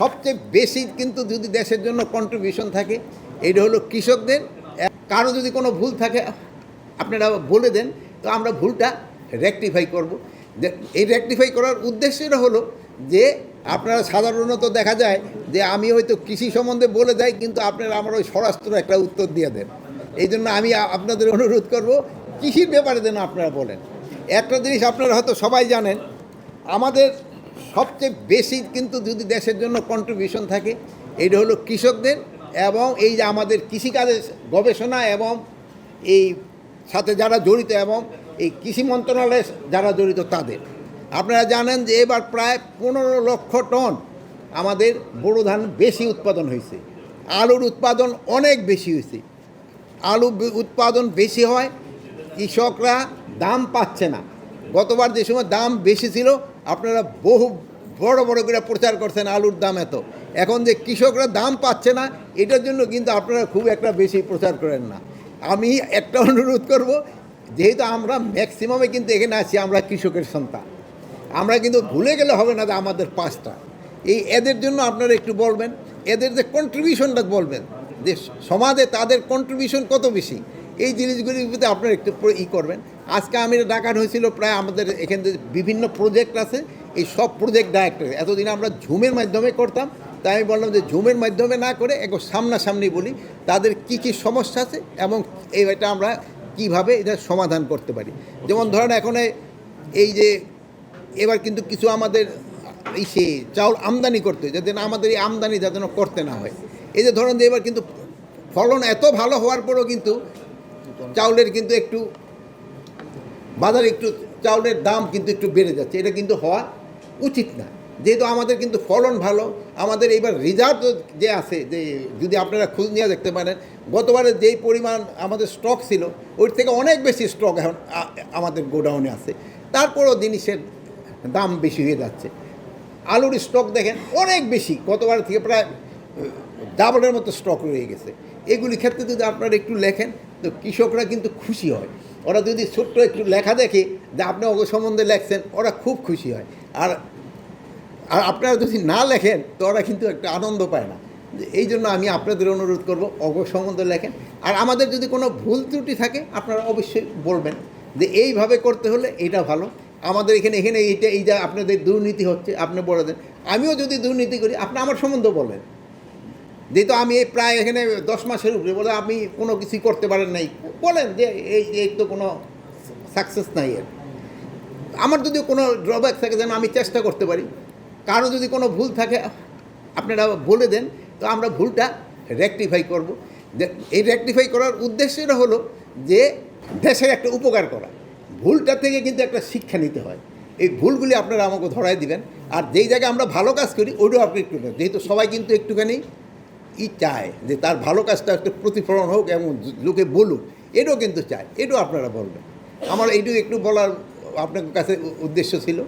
সবচেয়ে বেশি কিন্তু যদি দেশের জন্য কন্ট্রিবিউশন থাকে এটা হলো কৃষকদের। কারও যদি কোনো ভুল থাকে, আপনারা বলে দেন, তো আমরা ভুলটা রেকটিফাই করব। এই রেকটিফাই করার উদ্দেশ্যটা হলো যে, আপনারা সাধারণত দেখা যায় যে, আমি হয়তো কৃষি সম্বন্ধে বলে যাই, কিন্তু আপনারা আমার ওই স্বরাষ্ট্র একটা উত্তর দিয়ে দেন। এই জন্য আমি আপনাদের অনুরোধ করব, কৃষির ব্যাপারে যেন আপনারা বলেন। একটা জিনিস আপনারা হয়তো সবাই জানেন, আমাদের সবচেয়ে বেশি কিন্তু যদি দেশের জন্য কন্ট্রিবিউশন থাকে এটা হলো কৃষকদের এবং এই যে আমাদের কৃষিকাজের গবেষণা এবং এই সাথে যারা জড়িত এবং এই কৃষি মন্ত্রণালয়ে যারা জড়িত তাদের। আপনারা জানেন যে এবার প্রায় পনেরো লক্ষ টন আমাদের বোরো ধান বেশি উৎপাদন হয়েছে। আলুর উৎপাদন অনেক বেশি হয়েছে। আলু উৎপাদন বেশি হয়, কৃষকরা দাম পাচ্ছে না। গতবার যে সময় দাম বেশি ছিল আপনারা বহু বড় বড় করে প্রচার করছেন আলুর দাম এত। এখন যে কৃষকরা দাম পাচ্ছে না, এটার জন্য কিন্তু আপনারা খুব একটা বেশি প্রচার করেন না। আমি একটা অনুরোধ করব, যেহেতু আমরা ম্যাক্সিমামে কিন্তু এখানে আছি, আমরা কৃষকের সন্তান। আমরা কিন্তু ভুলে গেলে হবে না যে আমাদের পাঁচটা। এই এদের জন্য আপনারা একটু বলবেন, এদের যে কন্ট্রিবিউশনটা বলবেন, যে সমাজে তাদের কন্ট্রিবিউশন কত বেশি? এই জিনিসগুলির ভিতরে আপনারা একটু ই করবেন। আজকে আমি ডাকার হয়েছিল প্রায় আমাদের এখান থেকে বিভিন্ন প্রজেক্ট আছে এই সব প্রজেক্ট ডাইরেক্টর এতদিন আমরা ঝুমের মাধ্যমে করতাম তাই আমি বললাম যে ঝুমের মাধ্যমে না করে একটু সামনাসামনি বলি তাদের কি কি সমস্যা আছে এবং এটা আমরা কীভাবে এটা সমাধান করতে পারি। যেমন ধরেন এখন এই- যে এবার কিন্তু কিছু আমাদের এই সে চাউল আমদানি করতে হয়, যাতে না আমাদের এই আমদানি যাতে করতে না হয়। এই যে ধরেন যে এবার কিন্তু ফলন এত ভালো হওয়ার পরেও কিন্তু চাউলের কিন্তু একটু বাজারে একটু চাউলের দাম কিন্তু একটু বেড়ে যাচ্ছে, এটা কিন্তু হওয়া উচিত না। যেহেতু আমাদের কিন্তু ফলন ভালো, আমাদের এইবার রিজার্ভ যে আছে, যে যদি আপনারা খোঁজ নিয়ে দেখতে পারেন, গতবারে যেই পরিমাণ আমাদের স্টক ছিল, ওর থেকে অনেক বেশি স্টক এখন আমাদের গোডাউনে আছে। তারপরেও জিনিসের দাম বেশি হয়ে যাচ্ছে। আলুর স্টক দেখেন অনেক বেশি গতবার থেকে প্রায় ডাবলের মতো স্টক রয়ে গেছে। এগুলি ক্ষেত্রে যদি আপনারা একটু লেখেন, তো কৃষকরা কিন্তু খুশি হয়। ওরা যদি ছোট্ট একটু লেখা দেখে যে আপনি অগ সম্বন্ধে লেখছেন, ওরা খুব খুশি হয়। আর আর আপনারা যদি না লেখেন, তো ওরা কিন্তু একটা আনন্দ পায় না। এই জন্য আমি আপনাদের অনুরোধ করব অগ সম্বন্ধে লেখেন। আর আমাদের যদি কোনো ভুল ত্রুটি থাকে, আপনারা অবশ্যই বলবেন যে এইভাবে করতে হলে এটা ভালো। আমাদের এখানে এখানে এইটা এই যা আপনাদের দুর্নীতি হচ্ছে, আপনি বলে দেন। আমিও যদি দুর্নীতি করি, আপনি আমার সম্বন্ধে বলেন। যেহেতু আমি এই প্রায় এখানে দশ মাসের উপরে, বলে আপনি কোনো কিছুই করতে পারেন নাই। বলেন যে এই এই তো কোনো সাকসেস নাই এর। আমার যদি কোনো ড্রব্যাক থাকে, যেন আমি চেষ্টা করতে পারি। কারও যদি কোনো ভুল থাকে, আপনারা বলে দেন, তো আমরা ভুলটা রেকটিফাই করব। এই রেকটিফাই করার উদ্দেশ্যটা হলো যে দেশের একটা উপকার করা। ভুলটা থেকে কিন্তু একটা শিক্ষা নিতে হয়। এই ভুলগুলি আপনারা আমাকে ধরাই দিবেন। আর যেই জায়গায় আমরা ভালো কাজ করি, ওইটাও আপনি একটু যেহেতু সবাই কিন্তু একটুখানি ই চায় যে তার ভালো কাজটা একটু প্রতিফলন হোক এবং লোকে বলুক, এটাও কিন্তু চায়, এটাও আপনারা বলবেন। আমার এইটুকু একটু বলার আপনার কাছে উদ্দেশ্য ছিল।